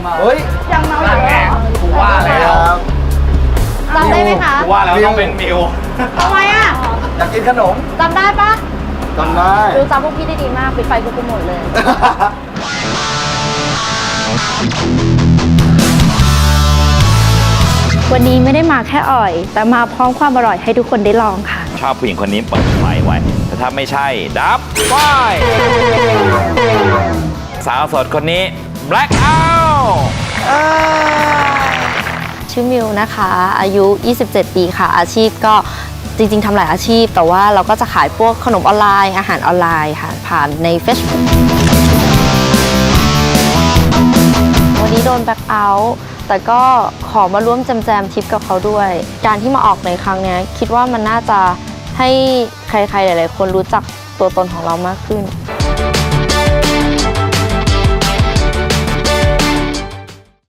ยังเมาเฮ้ยยังเมาอนั่นยู่ไงเหรอกูว่าแล้วครับจำได้ไหมคะกูว่าแล้วต้องเป็นมิวทำไมอะอยากกินขนมจำได้ปะจำได้ดูจำพวกพี่ได้ดีมากปิดไฟกูกูหมดเลยวันนี้ไม่ได้มาแค่อ่อย แต่มาพร้อมความอร่อยให้ทุกคนได้ลองค่ะ ชอบผู้หญิงคนนี้เปิดไฟไว้ แต่ถ้าไม่ใช่ ดับไฟสาวโสดคนนี้ black out ชื่อมิวนะคะ อายุ 27 ปีค่ะ อาชีพก็จริง ๆทำหลายอาชีพ แต่ว่าเราก็จะขายพวกขนมออนไลน์ อาหารออนไลน์ค่ะ ผ่านใน Facebook วันนี้โดนแบ็คเอาท์แต่ก็ขอมาร่วมแจมๆทริปกับเขาด้วย การที่มาออกในครั้งนี้คิดว่ามันน่าจะให้ใครๆหลาย ๆ คนรู้จักตัวตนของเรามากขึ้น